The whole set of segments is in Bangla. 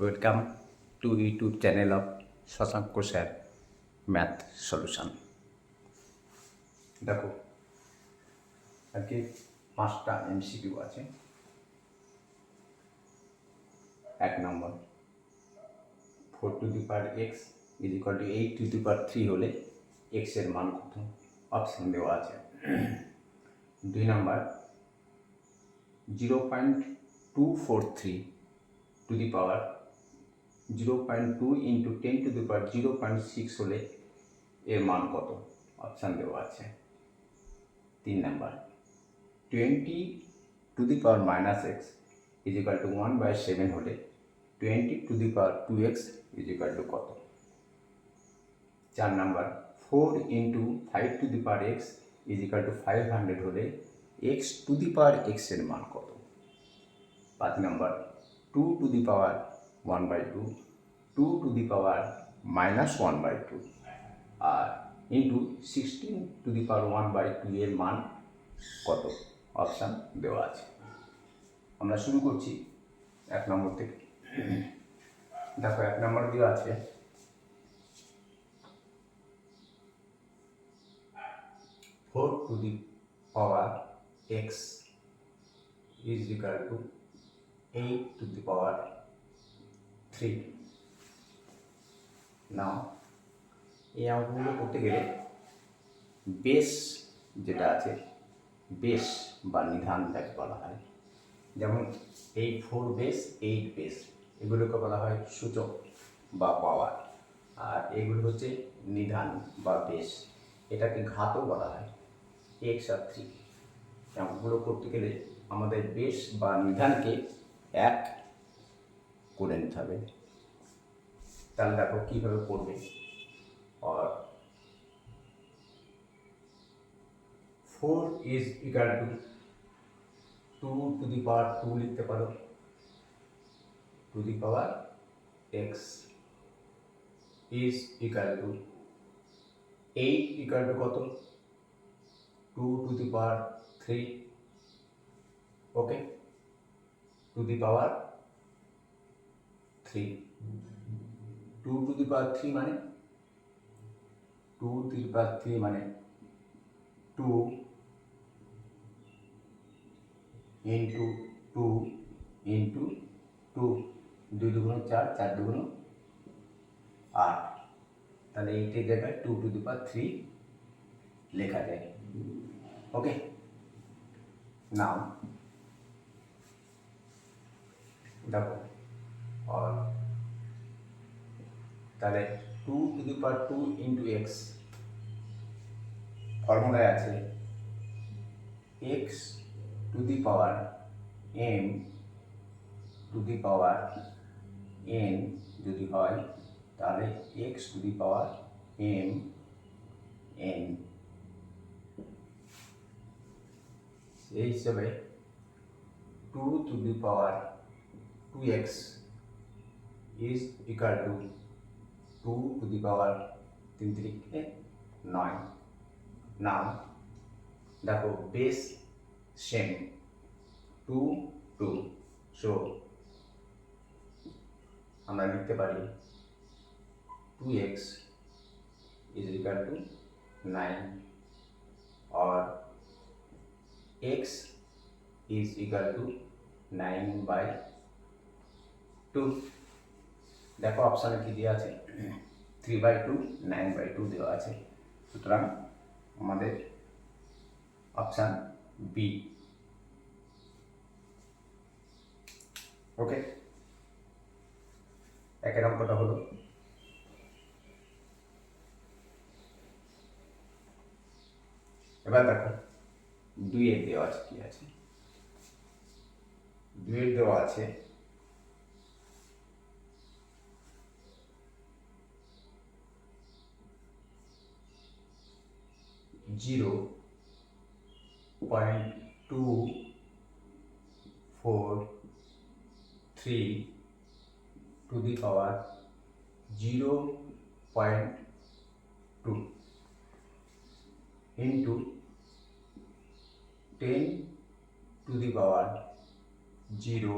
Welcome to YouTube channel of Shashanka sir math solution দেখো, আজকে পাঁচটা এমসিকিউ আছে। এক নম্বর four to the power x is equal to eight to the power three হলে এক্সের মান কত? অপশন দেওয়া আছে। দুই number zero point two four three to the power zero point two into ten to the power zero point six হলে এর মান কত? অপশান দেওয়া আছে। তিন number twenty to the power minus x is equal to one by seven হলে twenty to the power two x is equal to কত? চার number four into five to the power x is equal to five hundred হলে এক্স টু দি পাওয়ার এক্সের মান কত? পাঁচ নম্বর two to the power one by two two to the power minus one by two R into sixteen to the power one by two এর মান কত? অপশান দেওয়া আছে। আমরা শুরু করছি এক নম্বর থেকে। দেখো, এক নম্বর দেওয়া আছে। Four to the power x is equal to 8 to the power 3 now এই অঙ্কগুলো করতে গেলে বেস যেটা আছে বেস বা নিধান যাকে বলা হয়, যেমন এই ফোর বেস এইট বেস এগুলোকে বলা হয় সূচক বা পাওয়ার আর এগুলো হচ্ছে নিধান বা বেস এটাকে ঘাতও বলা হয় এক্স আর থ্রি অঙ্কগুলো করতে গেলে আমাদের বেশ বা নিধানকে এক করে নিতে হবে তাহলে দেখো কীভাবে করবে। আর four is equal to two to the power two লিখতে পারো। To the power x is equal to eight equal to কত? Two to the power three okay to the power three two to the power three মানে two to the power three মানে two into two into two দুই দুগুণ চার চার দুগুণ আট। তাহলে এইটের জায়গায় two to the power three লেখা যায়। ওকে নাও দেখো। আর তাহলে two to the power two into x ফর্মুলায় আছে x to the power m to the power n যদি হয় তাহলে x to the power m n এই হিসেবে two to the power two x is equal to two to the power তিন তিরিকে নয় নাও দেখো base same two two so আমরা লিখতে পারি two x is equal to nine or x is equal to 9 by 2 দেখো অপশানে কি দেওয়া আছে? Three by two nine by two দেওয়া আছে। সুতরাং আমাদের অপশান বি ওকে একের অঙ্কটা হলো। এবার দেখো, দুইয়ের দেওয়া আছে কি আছে? দুইয়ের দেওয়া আছে zero point two four three to the power zero point two into ten to the power zero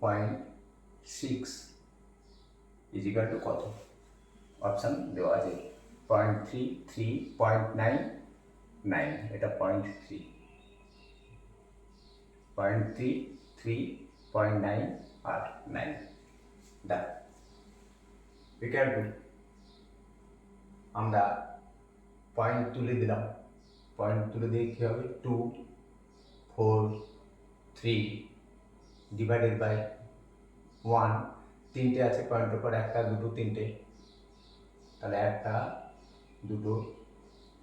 point six is equal to কত? অপশান দেওয়া আছে। Point three three, point nine nine এটা point three point three three point nine আর নাইন দেখ ইকুয়াল টু আমরা পয়েন্ট তুলে দিলাম। পয়েন্ট তুলে দিয়ে কী হবে? Two four three divided by one তিনটে আছে পয়েন্টের পর একটা, দুটো, তিনটে। তাহলে একটা, দুটো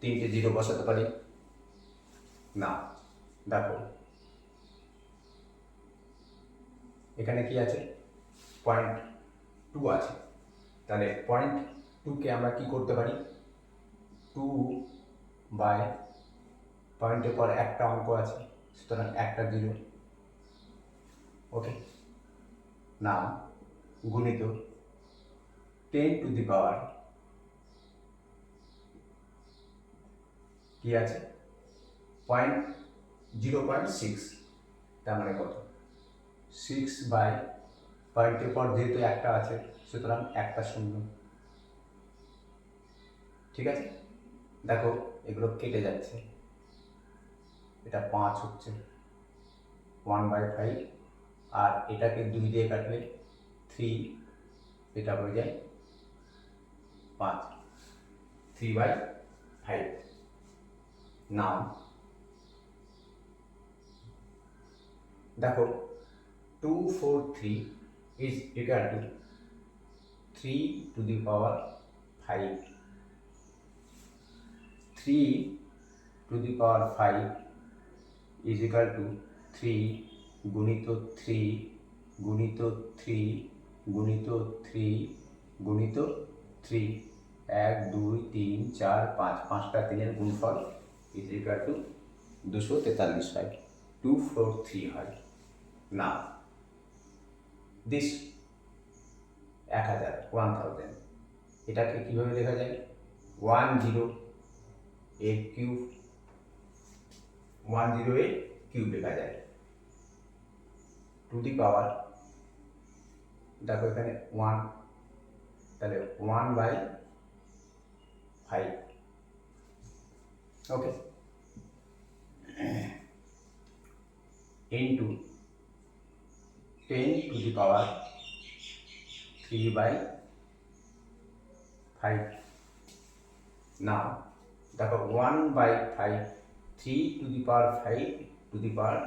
তিনটে জিরো বসাতে পারি? না। দেখো। এখানে কি আছে? পয়েন্ট টু আছে। তাহলে পয়েন্ট টুকে আমরা কি করতে পারি? টু বাই পয়েন্টের পর একটা অঙ্ক আছে। সুতরাং একটা জিরো। ওকে নাম গুণিত টেন টু দি পাওয়ার কি আছে? পয়েন্ট জিরো পয়েন্ট সিক্স তার মানে কত? সিক্স বাই পয়েন্টের পর যেহেতু একটা আছে, সুতরাং একটা শূন্য। ঠিক আছে? দেখো, এগুলো কেটে যাচ্ছে। এটা পাঁচ হচ্ছে। ওয়ান বাই ফাইভ আর এটাকে দুই দিয়ে কাটলে থ্রি এটা হয়ে যায় পাঁচ। থ্রি বাই ফাইভ নাম। দেখো two four three is equal to three to the power five three to the power five is equal to three গুণিত থ্রি গুণিত থ্রি গুণিত থ্রি গুণিত থ্রি এক, দুই, তিন, চার, পাঁচ, পাঁচটা তিনের গুণফল ইজ ইকুয়াল টু দুশো তেতাল্লিশ হয়? টু ফোর থ্রি হয়। না দিস এক হাজার ওয়ান থাউজেন্ড এটাকে কীভাবে লেখা যায়? One zero eight cube one zero eight cube লেখা যায়। টু দি পাওয়ার দেখো এখানে ওয়ান তাহলে one by five okay into ten to the power three by five না দেখো one by five three to the power five to the power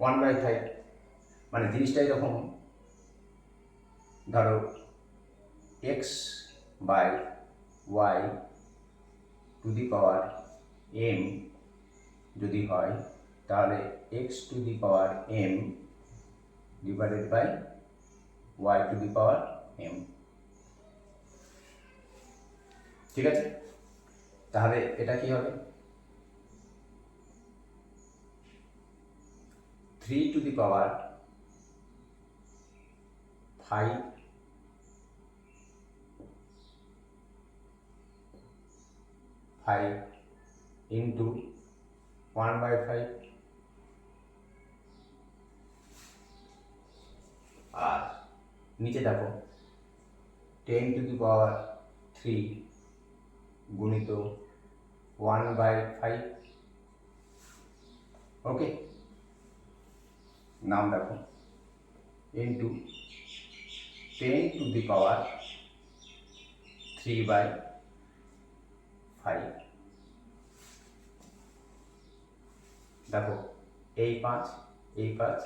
one by five মানে জিনিসটা এরকম, ধরো x by y to the power m যদি হয় তাহলে x to the power m divided by y to the power m ঠিক আছে? তাহলে এটা কি হবে? Three to the power five five into one by five আর নিচে দেখো ten to the power three গুণিত ওয়ান বাই ফাইভ ওকে নাম দেখো into ten to the power three by five দেখো, এই পাঁচ এই পাঁচ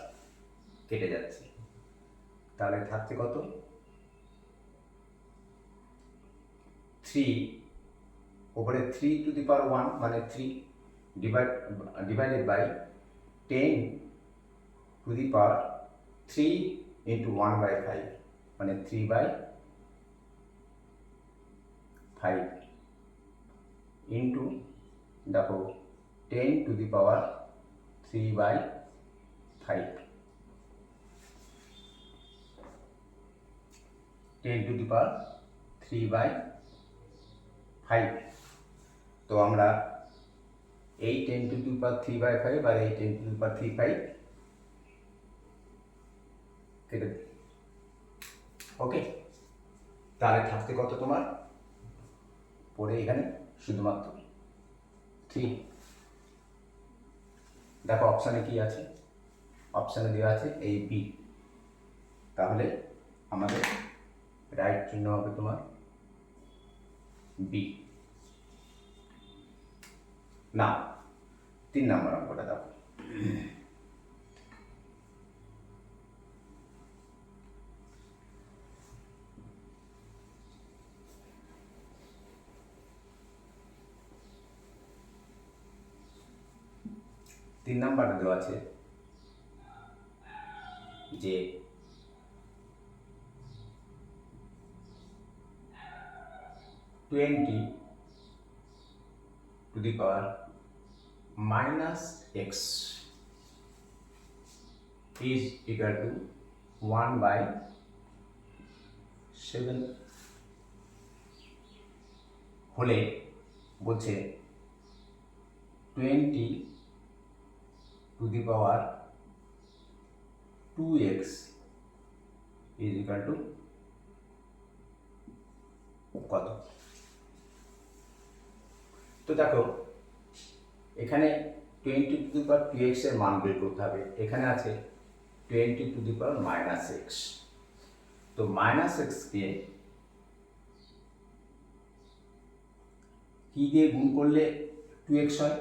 কেটে যাচ্ছে। তাহলে থাকছে কত? থ্রি ওপরে three to the power one মানে three divide divided by ten to the power three into one by five মানে থ্রি বাই ফাইভ ইন্টু দেখো ten to the power three by five ten to the power three by five. তো আমরা এই ten to the power three by five আর এই ten to the power three five কেটে ওকে? তাহলে থাকতে কত তোমার? পরে এখানে শুধুমাত্র থ্রি। দেখো অপশানে কি আছে? অপশানে দেওয়া আছে এই বি তাহলে আমাদের রাইট চিহ্ন হবে তোমার বি না তিন নম্বর অঙ্কটা দাও। তিন নাম্বারে দেওয়া আছে যে twenty to the power minus x is equal to 1 by 7 হলে বলছে twenty to the power two x is equal to কত? তো দেখো, এখানে twenty to the power two এক্সের মান বের করতে হবে। এখানে আছে twenty to the power minus x তো মাইনাস এক্সকে কি দিয়ে গুণ করলে টু এক্স হয়?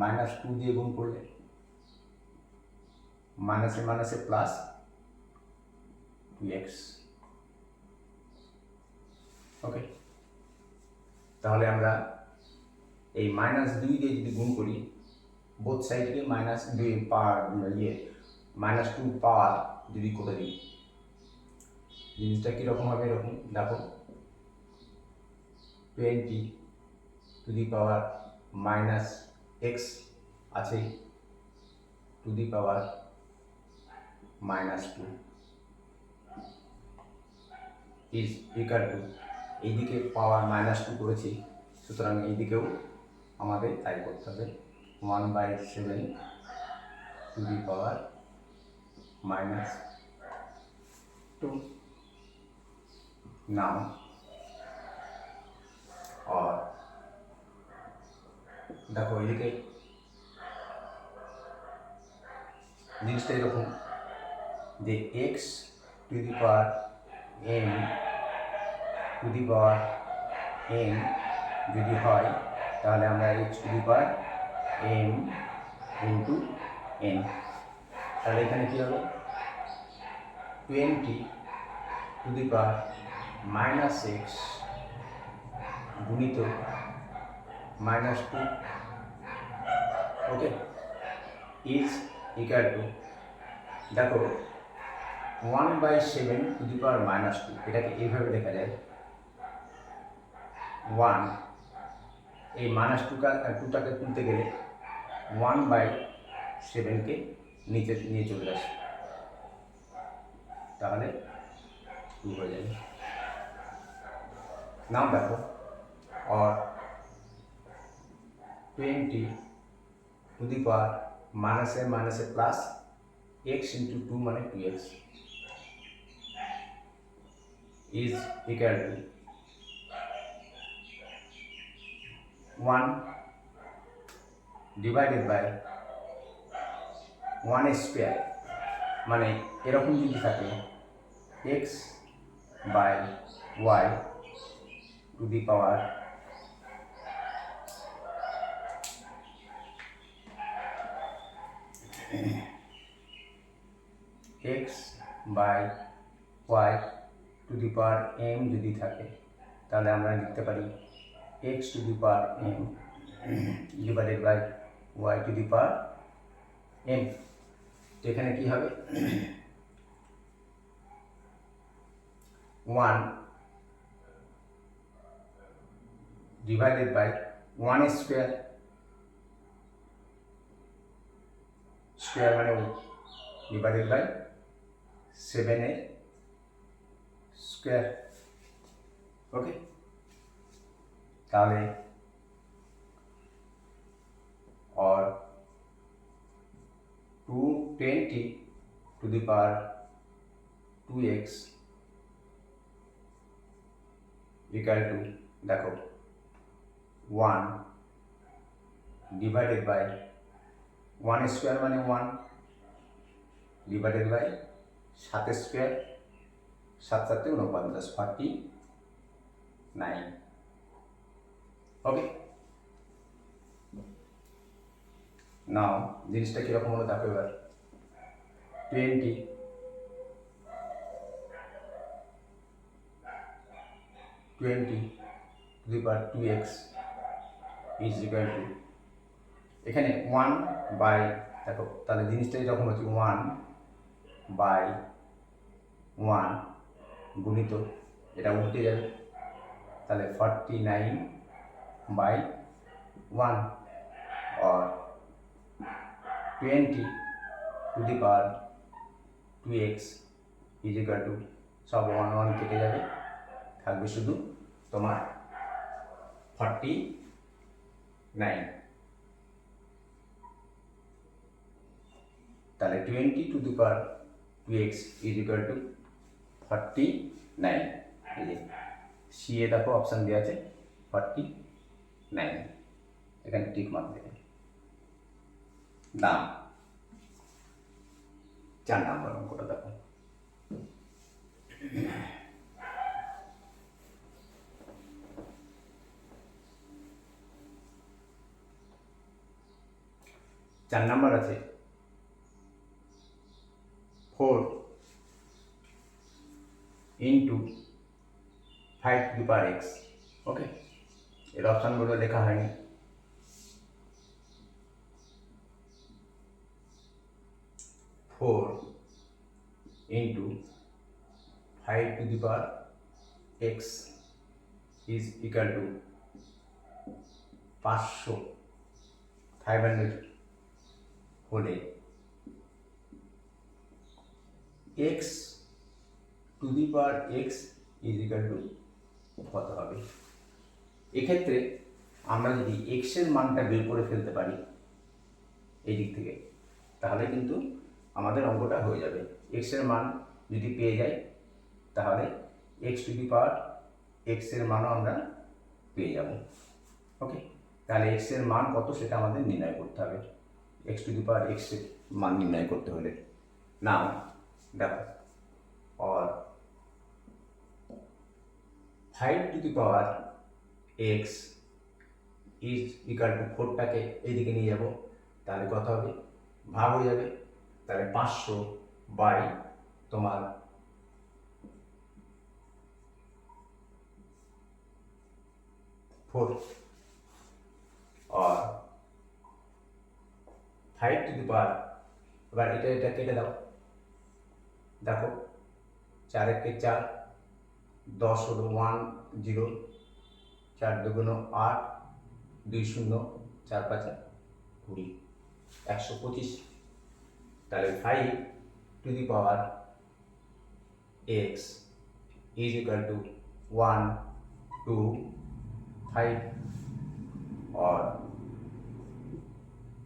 মাইনাস টু দিয়ে গুণ করলে। মাইনাসে মাইনাসে প্লাস টু এক্স ওকে তাহলে আমরা এই মাইনাস দুই দিয়ে যদি গুণ করি বোথ সাইডকে মাইনাস দুই পাওয়ার ইয়ে মাইনাস টু পাওয়ার যদি করে দিই, জিনিসটা কীরকম হবে এরকম? দেখো twenty to the power minus x আছে to the power minus two is equal to এইদিকে পাওয়ার মাইনাস টু করেছি। সুতরাং এইদিকেও আমাদের তাই করতে হবে। One by seven to the power minus two নাও আর দেখো এদিকে জিনিসটা এরকম যে x to the power m to the power m যদি হয়, তাহলে আমরা x to the power m into n তাহলে এখানে কী হবে? Twenty to the power minus x গুণিত minus two okay is equal to দেখো one by seven to the power minus two এটাকে এইভাবে লেখা যায়। ওয়ান এই মাইনাস টুকা টুটাকে তুলতে গেলে ওয়ান বাই সেভেনকে নিচে নিয়ে চলে আসে তাহলে টু হয়ে যাবে নাম দেখো और twenty to the power minus है माइनस है प्लस एक्स इंटू टू माने two x is equal to one divided by one square মানে এরকম যদি থাকে x by y to the power x by y to the power m যদি থাকে, তাহলে আমরা লিখতে পারি x to the power m divided by y to the power m তো এখানে কী হবে? One divided by one square square মানে ডিভাইডেড বাই সেভেনের স্কোয়ার ওকে ताले और 220 to the power 2x equal to देखो 1 डिवाइडेड बाय 1 स्क्वायर माने 1 डिवाइडेड बाय 7 स्क्वायर 7 7 49 49 ওকে নাও জিনিসটা কীরকম হলো দেখো এবার? Twenty twenty to the two x is equal to এখানে ওয়ান বাই দেখো, তাহলে জিনিসটা যখন হচ্ছে ওয়ান বাই ওয়ান গুণিত, এটা উল্টে যাবে। তাহলে ফর্টি নাইন ওয়ান और twenty to the power two x is equal to সব ওয়ান ওয়ান কেটে যাবে। থাকবে শুধু তোমার ফর্টি নাইন তাহলে twenty to the power two x is equal to forty nine এই যে সি এ দেখো অপশান দেওয়া আছে ফর্টি নাইন এখানে টিক মার্ক দেবে দাম। চার নাম্বার অঙ্কটা দেখো। চার নাম্বার আছে। Four into five to power x okay এর অপশানগুলো লেখা হয়নি four into five to the power x is equal to পাঁচশো ফাইভ হান্ড্রেড হলে x to the power x is equal to কত হবে? এক্ষেত্রে আমরা যদি এক্সের মানটা বের করে ফেলতে পারি এই দিক থেকে, তাহলে কিন্তু আমাদের অঙ্কটা হয়ে যাবে। এক্সের মান যদি পেয়ে যাই, তাহলে এক্স টু দি পাওয়ার এক্সের মানও আমরা পেয়ে যাব। ওকে? তাহলে এক্সের মান কত সেটা আমাদের নির্ণয় করতে হবে। এক্স টু দি পাওয়ার এক্সের মান নির্ণয় করতে হলে। নাও, দেখো और five to the power x is equal to ফোরটাকে এইদিকে নিয়ে যাব তাহলে কত হবে ভাগ হয়ে যাবে তাহলে পাঁচশো বাই তোমার फोर और फाइव टू দি পাওয়ার এবার এটা এটা কেটে দাও দেখো চার একে চার দশ হলো ওয়ান জিরো চার দুগুণ আট, দুই শূন্য, চার পাঁচা কুড়ি। একশো পঁচিশ। তাহলে five to the power x is equal to one two five or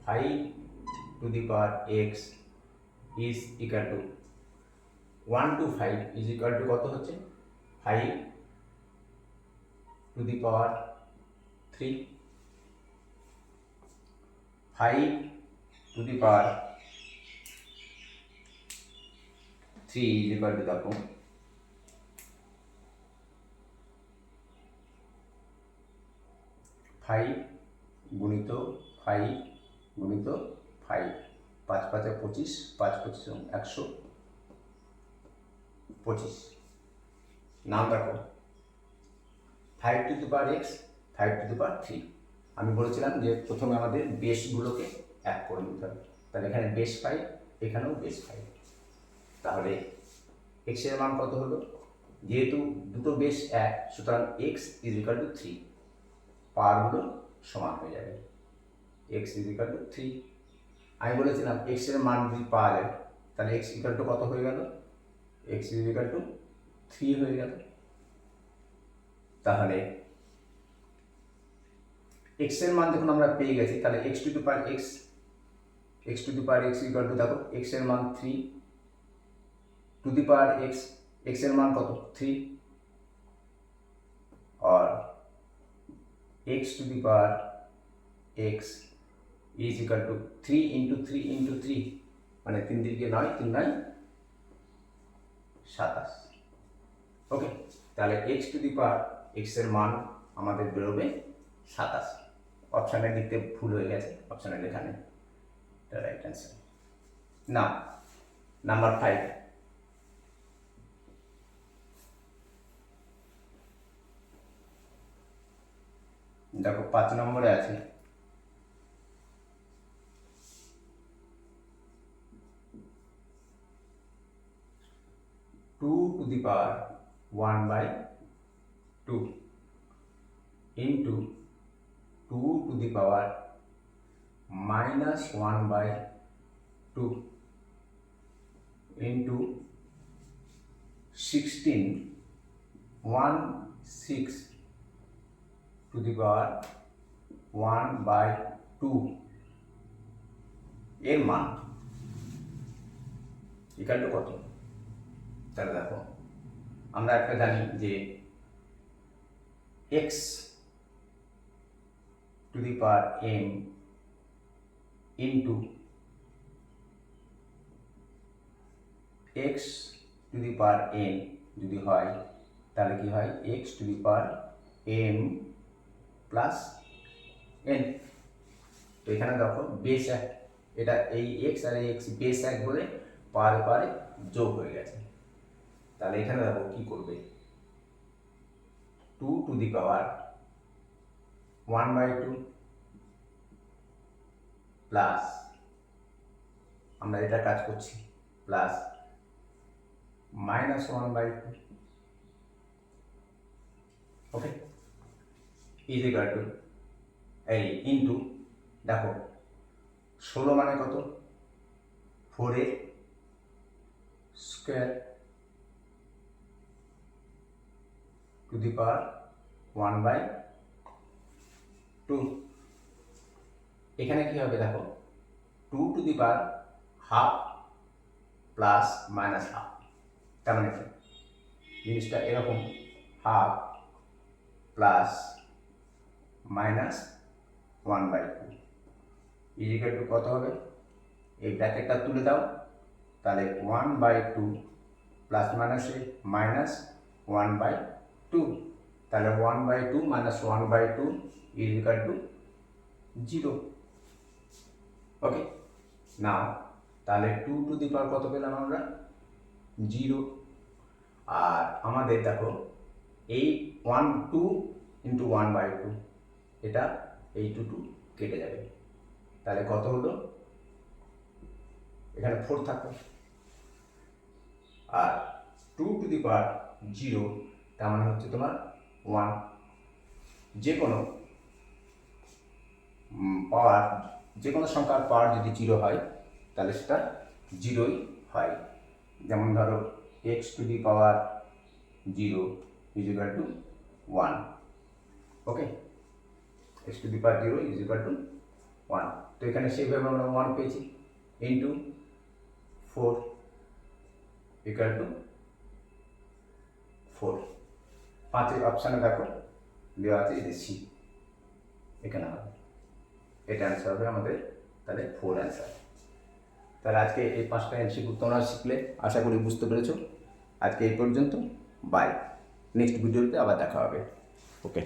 five to the power x is equal to one two five is equal to কত হচ্ছে? Five to the power three five to the power three is equal to দেখো ফাইভ গুণিত ফাইভ গুণিত ফাইভ পাঁচ পাঁচে পঁচিশ, পাঁচ পঁচিশ একশো পঁচিশ। নাম দেখো five to the power x five to the power three আমি বলেছিলাম যে প্রথমে আমাদের বেসগুলোকে এক করে নিতে হবে। তাহলে এখানে বেস ফাইভ এখানেও বেস ফাইভ তাহলে এক্সের মান কত হলো? যেহেতু দুটো বেস এক, সুতরাং x is equal to three পাওয়ারগুলো সমান হয়ে যাবে। X is equal to three আমি বলেছিলাম এক্সের মান যদি পাওয়া যায়, তাহলে এক্স ইকাল টু কত হয়ে গেল? X is equal to three হয়ে গেল। তাহলে এক্সের মান যখন আমরা পেয়ে গেছি, তাহলে x to two per x x to two per x equal to দেখো এক্সের মান three to the power x এক্সের মান কত? থ্রি और x to the power x is equal to 3 into 3 into 3 মানে তিন দিকে নয়, তিন নয়, সাতাশ। ওকে তাহলে x to the power x এর মান আমাদের বেরোবে সাতাশ। অপশানে লিখতে ভুল হয়ে গেছে অপশানে লেখা নেই। এটা রাইট অ্যান্সার না নাম্বার ফাইভ দেখো, পাঁচ নম্বরে আছে। Two to the power one by two into two to the power minus one by two into sixteen one six to the power one by two এর মান ইকাল টু কত? তাহলে দেখো, আমরা একটা জানি যে x to the power m into x to the power n যদি হয়, তাহলে কি হয়? X to the power m plus n তো এখানে দেখো বেস এক। এটা এই এক্স আর এই এক্স বেস এক বলে পারে পারে যোগ হয়ে গেছে। তাহলে এখানে দেখো কি করবে? Two to the power one by two plus আমরা এটা কাজ করছি plus minus one by two okay is equal to এই ইন্টু দেখো, ষোলো মানে কত? ফোরের square to the power one by two. এখানে কি হবে দেখো? Two to the power half plus minus half. তার মানে জিনিসটা এরকম। Half plus minus one by two. Is equal to কত হবে? এই ব্র্যাকেটটা তুলে দাও। তাহলে ওয়ান বাই টু প্লাস মাইনাসে মাইনাস ওয়ান বাই টু তাহলে one by two minus one by two is equal to zero okay না তাহলে টু টু দি পাওয়ার কত পেলাম আমরা? জিরো আর আমাদের দেখো, এই one two into one by two এটা এই টু টু কেটে যাবে। তাহলে কত হলো? এখানে ফোর থাকবে আর two to the power zero তার মানে হচ্ছে তোমার ওয়ান যে কোনো পাওয়ার যে কোনো সংখ্যার পাওয়ার যদি জিরো হয়, তাহলে সেটা জিরোই হয়। যেমন ধরো x to the power zero is equal to one okay x to the power zero is equal to one তো এখানে সেইভাবে আমরা ওয়ান পেয়েছি into four equal to four পাঁচের অপশানে দেখো, দেওয়া আছে সি এখানে হবে। এটা অ্যান্সার হবে আমাদের, তাহলে ফোর অ্যান্সার তাহলে আজকে এই পাঁচটা এমসিকিউ তোমরা শিখলে, আশা করি বুঝতে পেরেছ। আজকে এই পর্যন্ত বাই নেক্সট ভিডিওতে আবার দেখা হবে। ওকে